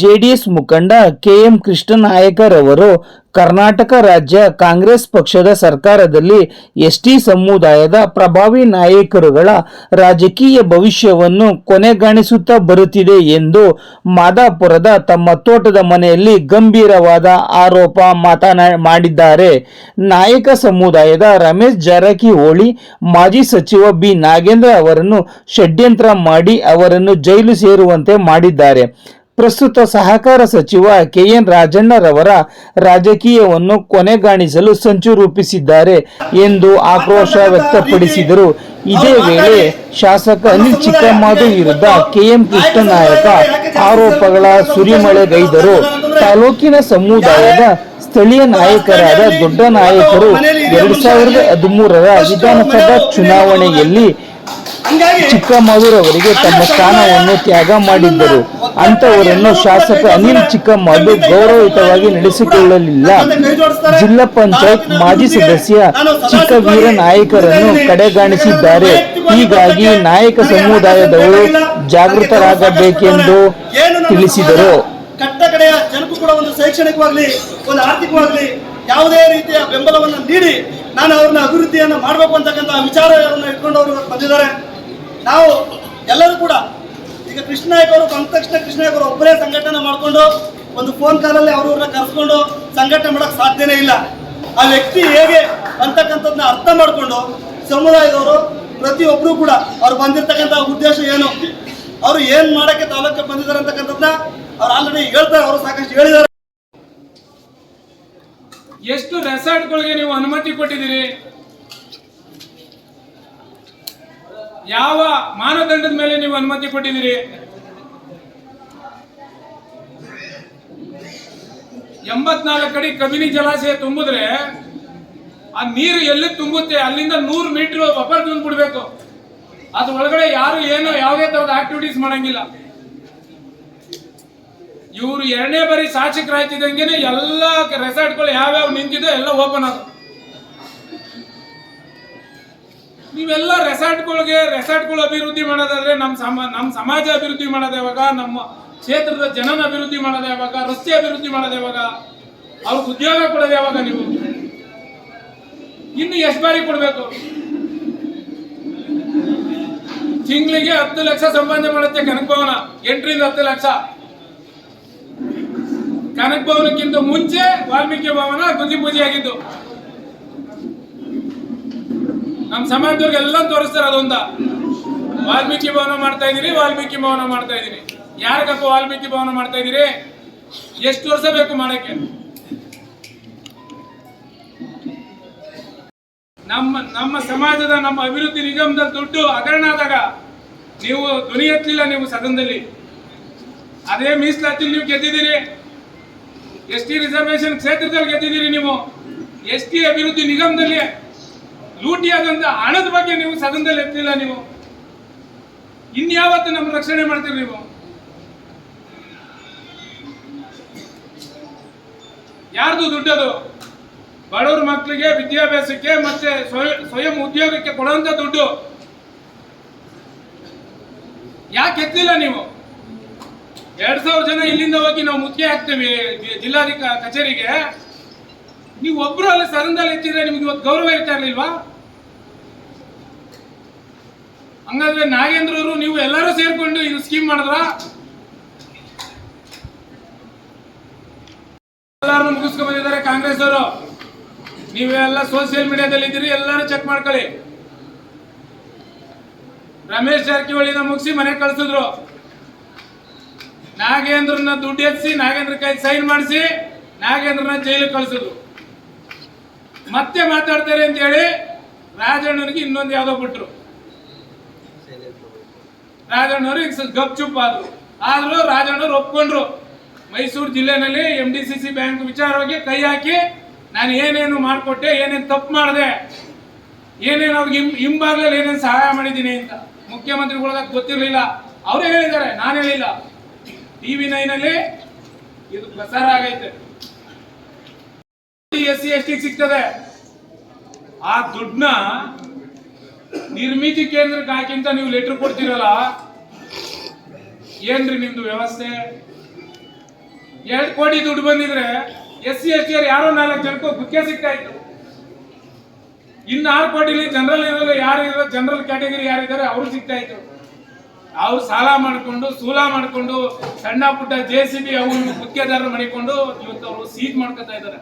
JDS ಮುಖಂಡ KM ಕೃಷ್ಣನಾಯಕರವರು Karnataka ರಾಜ್ಯ ಕಾಂಗ್ರೆಸ್ ಪಕ್ಷದ ಸರ್ಕಾರದಲ್ಲಿ ಎಸ್ಟಿ ಸಮುದಾಯದ ಪ್ರಭಾವಿ ನಾಯಕರುಗಳ ರಾಜಕೀಯ ಭವಿಷ್ಯವನ್ನು ಕೊನೆಗಾಣಿಸುತ್ತಾ ಬರುತ್ತಿದೆ ಎಂದು ಮಾದಾಪುರದ ತಮ್ಮ ತೋಟದ ಮನೆಯಲ್ಲಿ ಗಂಭೀರವಾದ ಆರೋಪ ಮಾತನಾ, ಮಾಡಿದ್ದಾರೆ. ನಾಯಕ ಸಮುದಾಯದ ರಮೇಶ್ ಜಾರಕಿಹೊಳಿ, ಮಾಜಿ ಸಚಿವ ಬಿ ನಾಗೇಂದ್ರ ಅವರನ್ನು ಷಡ್ಯಂತ್ರ ಮಾಡಿ ಅವರನ್ನು ಜೈಲು ಸೇರುವಂತೆ ಮಾಡಿದ್ದಾರೆ. ಪ್ರಸ್ತುತ ಸಹಕಾರ ಸಚಿವ ಕೆಎನ್ ರಾಜಣ್ಣರವರ ರಾಜಕೀಯವನ್ನು ಕೊನೆಗಾಣಿಸಲು ಸಂಚು ರೂಪಿಸಿದ್ದಾರೆ ಎಂದು ಆಕ್ರೋಶ ವ್ಯಕ್ತಪಡಿಸಿದರು. ಇದೇ ವೇಳೆ ಶಾಸಕ ಅನಿಲ್ ಚಿಕ್ಕಮ್ಮಾದು ವಿರುದ್ಧ ಕೆಎಂ ಕೃಷ್ಣನಾಯಕ ಆರೋಪಗಳ ಸುರಿಮಳೆಗೈದರು. ತಾಲೂಕಿನ ಸಮುದಾಯದ ಸ್ಥಳೀಯ ನಾಯಕರಾದ ದೊಡ್ಡ ನಾಯಕರು ಎರಡ್ ಸಾವಿರದ ಹದಿಮೂರರ ವಿಧಾನಸಭಾ ಚುನಾವಣೆಯಲ್ಲಿ ಚಿಕ್ಕಮಗಳೂರವರಿಗೆ ತಮ್ಮ ಸ್ಥಾನವನ್ನು ತ್ಯಾಗ ಮಾಡಿದ್ದರು. ಅಂತವರನ್ನು ಶಾಸಕ ಅನಿಲ್ ಚಿಕ್ಕಮದು ಗೌರವಯುತವಾಗಿ ನಡೆಸಿಕೊಳ್ಳಲಿಲ್ಲ. ಜಿಲ್ಲಾ ಪಂಚಾಯತ್ ಮಾಜಿ ಸದಸ್ಯ ಚಿಕ್ಕವೀರ ನಾಯಕರನ್ನು ಕಡೆಗಾಣಿಸಿದ್ದಾರೆ. ಹೀಗಾಗಿ ನಾಯಕ ಸಮುದಾಯದವರು ಜಾಗೃತರಾಗಬೇಕೆಂದು ತಿಳಿಸಿದರು. ಕಟ್ಟ ಜನಕ್ಕೂ ಕೂಡ ಒಂದು ಶೈಕ್ಷಣಿಕವಾಗ್ಲಿ, ಒಂದು ಆರ್ಥಿಕವಾಗ್ಲಿ ಯಾವುದೇ ರೀತಿಯ ಬೆಂಬಲವನ್ನು ನೀಡಿ ನಾನು ಅವ್ರನ್ನ ಅಭಿವೃದ್ಧಿಯನ್ನು ಮಾಡಬೇಕು ಅಂತಕ್ಕಂಥ ವಿಚಾರವನ್ನು ಇಟ್ಕೊಂಡು ಅವರು ಬಂದಿದ್ದಾರೆ. ನಾವು ಎಲ್ಲರೂ ಕೂಡ ಈಗ ಕೃಷ್ಣ ನಾಯಕ್ ಅವರು ಬಂದ ತಕ್ಷಣ ಕೃಷ್ಣ ನಾಯಕ್ ಅವರು ಒಬ್ಬರೇ ಸಂಘಟನೆ ಮಾಡಿಕೊಂಡು ಒಂದು ಫೋನ್ ಕಾಲಲ್ಲಿ ಅವ್ರವ್ರನ್ನ ಕರೆಸ್ಕೊಂಡು ಸಂಘಟನೆ ಮಾಡಕ್ ಸಾಧ್ಯನೇ ಇಲ್ಲ. ಆ ವ್ಯಕ್ತಿ ಹೇಗೆ ಅಂತಕ್ಕಂಥದ್ನ ಅರ್ಥ ಮಾಡಿಕೊಂಡು ಸಮುದಾಯದವರು ಪ್ರತಿಯೊಬ್ಬರು ಕೂಡ ಅವ್ರು ಬಂದಿರ್ತಕ್ಕಂಥ ಉದ್ದೇಶ ಏನು? ಅವರು ಏನ್ ಮಾಡಕ್ಕೆ ತಾಲೂಕಿಗೆ ಬಂದಿದ್ದಾರೆ ಅಂತಕ್ಕಂಥದ್ದನ್ನ ಅವ್ರು ಆಲ್ರೆಡಿ ಹೇಳ್ತಾರೆ, ಅವರು ಸಾಕಷ್ಟು ಹೇಳಿದ್ದಾರೆ. ಎಷ್ಟು ರೆಸಾರ್ಟ್ಗಳಿಗೆ ನೀವು ಅನುಮತಿ ಕೊಟ್ಟಿದ್ದೀರಿ? ಯಾವ ಮಾನದಂಡದ ಮೇಲೆ ನೀವು ಅನುಮತಿ ಕೊಟ್ಟಿದ್ದೀರಿ? ಎಂಬತ್ನಾಲ್ಕು ಅಡಿ ಕಬಿನಿ ಜಲಾಶಯ ತುಂಬಿದ್ರೆ ಆ ನೀರು ಎಲ್ಲಿ ತುಂಬುತ್ತೆ? ಅಲ್ಲಿಂದ ನೂರು ಮೀಟರ್ ಬಫರ್ ತಂದು ಬಿಡ್ಬೇಕು. ಅದ್ರ ಒಳಗಡೆ ಯಾರು ಏನು ಯಾವುದೇ ತರದ ಆಕ್ಟಿವಿಟೀಸ್ ಮಾಡಂಗಿಲ್ಲ. ಇವರು ಎರಡನೇ ಬಾರಿ ಶಾಸಕರಾಯ್ತಿದ್ದಂಗೆ ಎಲ್ಲ ರೆಸಾರ್ಟ್ಗಳು ಯಾವ್ಯಾವ ನಿಂತಿದೆ ಎಲ್ಲ ಓಪನ್ ಆಗ ನೀವೆಲ್ಲ ರೆಸಾರ್ಟ್ಗಳಿಗೆ ರೆಸಾರ್ಟ್ಗಳು ಅಭಿವೃದ್ಧಿ ಮಾಡೋದಾದ್ರೆ ನಮ್ಮ ಸಮ ನಮ್ಮ ಸಮಾಜ ಅಭಿವೃದ್ಧಿ ಮಾಡೋದು ಯಾವಾಗ, ನಮ್ಮ ಕ್ಷೇತ್ರದ ಜನನ ಅಭಿವೃದ್ಧಿ ಮಾಡೋದು ಯಾವಾಗ, ರಸ್ತೆ ಅಭಿವೃದ್ಧಿ ಮಾಡೋದು ಯಾವಾಗ, ಅವ್ರಿಗೆ ಉದ್ಯೋಗ ಕೊಡೋದು ಯಾವಾಗ ನೀವು? ಇನ್ನು ಎಷ್ಟು ಬಾರಿ ಕೊಡಬೇಕು? ತಿಂಗಳಿಗೆ ಹತ್ತು ಲಕ್ಷ ಸಂಪಾದನೆ ಮಾಡುತ್ತೆ ಕನಕ ಭವನ, ಎಂಟರಿಂದ ಹತ್ತು ಲಕ್ಷ. ಕನಕ ಭವನಕ್ಕಿಂತ ಮುಂಚೆ ವಾಲ್ಮೀಕಿ ಭವನ ಗುದಿ ಪೂಜೆ ಆಗಿದ್ದು ನಮ್ಮ ಸಮಾಜದವ್ರಿಗೆಲ್ಲ ತೋರಿಸ್ತಾರೆ ಅದೊಂದ. ವಾಲ್ಮೀಕಿ ಭವನ ಮಾಡ್ತಾ ಇದೀನಿ ವಾಲ್ಮೀಕಿ ಭವನ ಮಾಡ್ತಾ ಇದೀನಿ ಯಾರಿಗಪ್ಪ ವಾಲ್ಮೀಕಿ ಭವನ ಮಾಡ್ತಾ ಇದ್ದೀರಿ? ಎಷ್ಟು ವರ್ಷ ಬೇಕು ಮಾಡಕ್ಕೆ? ನಮ್ಮ ನಮ್ಮ ಸಮಾಜದ, ನಮ್ಮ ಅಭಿವೃದ್ಧಿ ನಿಗಮದ ದುಡ್ಡು ಹಗರಣ ಆದಾಗ ನೀವು ಧ್ವನಿ ಎತ್ತಲಿಲ್ಲ ನೀವು ಸದನದಲ್ಲಿ. ಅದೇ ಮೀಸಲಾತಿ ನೀವು ಗೆದ್ದಿದ್ದೀರಿ. ಎಸ್ ಟಿ ರಿಸರ್ವೇಶನ್ ಕ್ಷೇತ್ರದಲ್ಲಿ ಗೆದ್ದಿದ್ದೀರಿ ನೀವು. ಎಸ್ ಟಿ ಅಭಿವೃದ್ಧಿ ನಿಗಮದಲ್ಲಿ ಲೂಟಿಯಾದಂತ ಹಣದ ಬಗ್ಗೆ ನೀವು ಸದನದಲ್ಲಿ ಎತ್ತಲಿಲ್ಲ ನೀವು. ಇನ್ಯಾವತ್ತು ನಮ್ಮ ರಕ್ಷಣೆ ಮಾಡ್ತೀರಿ ನೀವು? ಯಾರ್ದು ದುಡ್ಡದು? ಬಡವ್ರ ಮಕ್ಕಳಿಗೆ ವಿದ್ಯಾಭ್ಯಾಸಕ್ಕೆ ಮತ್ತೆ ಸ್ವಯಂ ಉದ್ಯೋಗಕ್ಕೆ ಕೊಡುವಂತ ದುಡ್ಡು. ಯಾಕೆ ಎತ್ತಿಲ್ಲ ನೀವು? ಎರಡ್ ಸಾವಿರ ಜನ ಇಲ್ಲಿಂದ ಹೋಗಿ ನಾವು ಮುಖ್ಯ ಹಾಕ್ತೇವೆ ಜಿಲ್ಲಾಧಿಕಾರಿ ಕಚೇರಿಗೆ. ನೀವು ಒಬ್ರು ಅಲ್ಲಿ ಸದನದಲ್ಲಿ ಎತ್ತಿದ್ರೆ ನಿಮ್ಗೆ ಇವತ್ತು ಗೌರವ ಇರ್ತಾ ಇರ್ಲಿಲ್ವಾ? ಹಂಗಾದ್ರೆ ನಾಗೇಂದ್ರವರು ನೀವು ಎಲ್ಲರೂ ಸೇರ್ಕೊಂಡು ಇದು ಸ್ಕೀಮ್ ಮಾಡಿದ್ರ? ಎಲ್ಲಾರು ಮುಗಿಸ್ಕೊಂಡ್ ಬಂದಿದ್ದಾರೆ ಕಾಂಗ್ರೆಸ್ ಅವರು. ನೀವೆಲ್ಲ ಸೋಷಿಯಲ್ ಮೀಡಿಯಾದಲ್ಲಿ ಇದ್ದೀರಿ, ಎಲ್ಲರೂ ಚೆಕ್ ಮಾಡ್ಕೊಳ್ಳಿ. ರಮೇಶ್ ಜಾರಕಿಹೊಳಿನ ಮುಗಿಸಿ ಮನೆ ಕಳ್ಸಿದ್ರು. ನಾಗೇಂದ್ರನ ದುಡ್ಡು ಎತ್ಸಿ ನಾಗೇಂದ್ರ ಕೈ ಸೈನ್ ಮಾಡಿಸಿ ನಾಗೇಂದ್ರನ ಜೈಲಿಗೆ ಕಳಿಸಿದ್ರು. ಮತ್ತೆ ಮಾತಾಡ್ತಾರೆ ಅಂತ ಹೇಳಿ ರಾಜಣ್ಣನಿಗೆ ಇನ್ನೊಂದು ಯಾವುದೋ ಬಿಟ್ರು. ರಾಜಣ್ಣವರು ಈಗ ಗಪ್ ಚುಪ್ ಆದ್ರು. ಆದ್ರೂ ರಾಜಣ್ಣವ್ರು ಒಪ್ಕೊಂಡ್ರು. ಮೈಸೂರು ಜಿಲ್ಲೆನಲ್ಲಿ M D C C bank ವಿಚಾರವಾಗಿ ಕೈ ಹಾಕಿ ನಾನು ಏನೇನು ಮಾಡಿಕೊಟ್ಟೆ, ಏನೇನು ತಪ್ಪು ಮಾಡಿದೆ, ಏನೇನು ಅವ್ರಿಗೆ ಹಿಂ ಹಿಂಬಾಗ್ಲಲ್ಲಿ ಏನೇನು ಸಹಾಯ ಮಾಡಿದ್ದೀನಿ ಅಂತ ಮುಖ್ಯಮಂತ್ರಿಗಳಿಗೆ ಗೊತ್ತಿರಲಿಲ್ಲ. ಅವರು ಹೇಳಿದ್ದಾರೆ, ನಾನು ಹೇಳಿಲ್ಲ. ಟಿ ವಿ ನೈನಲ್ಲಿ ಇದು ಪ್ರಸಾರ ಆಗೈತೆ. ಎಸ್ ಸಿ ಎಸ್ ಟಿ ಸಿಗ್ತದೆ. ಆ ದುಡ್ಡನ್ನ ನಿರ್ಮಿತಿ ಕೇಂದ್ರಕ್ಕೆ ಹಾಕಿಂತ ನೀವು ಲೆಟರ್ ಕೊಡ್ತೀರಲ್ಲ? ಏನ್ರಿ ನಿಮ್ದು ವ್ಯವಸ್ಥೆ? ಎರಡು ಕೋಟಿ ದುಡ್ಡು ಬಂದಿದ್ರೆ ಎಸ್ ಸಿ, ಎಸ್ ಟಿ ಯಾರೋ ನಾಲ್ಕು ಜನಕ್ಕೆ ಬುಕ್ಕೆ ಸಿಗ್ತಾ ಇತ್ತು ಇನ್ನು ಆರು ಕೋಟಿಲಿ ಜನರಲ್ ಇರೋದು ಯಾರು ಇರೋ ಜನರಲ್ ಕ್ಯಾಟಗರಿ ಯಾರಿದ್ದಾರೆ ಅವ್ರು ಸಿಗ್ತಾ ಇತ್ತು ಅವ್ರು ಸಾಲ ಮಾಡಿಕೊಂಡು, ಸೂಲ ಮಾಡಿಕೊಂಡು, ಸಣ್ಣ ಪುಟ್ಟ ಜೆ ಸಿ ಬಿ ಅವು ಇವು ಮಾಡಿಕೊಂಡು ಇವತ್ತು ಅವರು ಸೀಟ್ ಮಾಡ್ಕೊತಾ ಇದ್ದಾರೆ.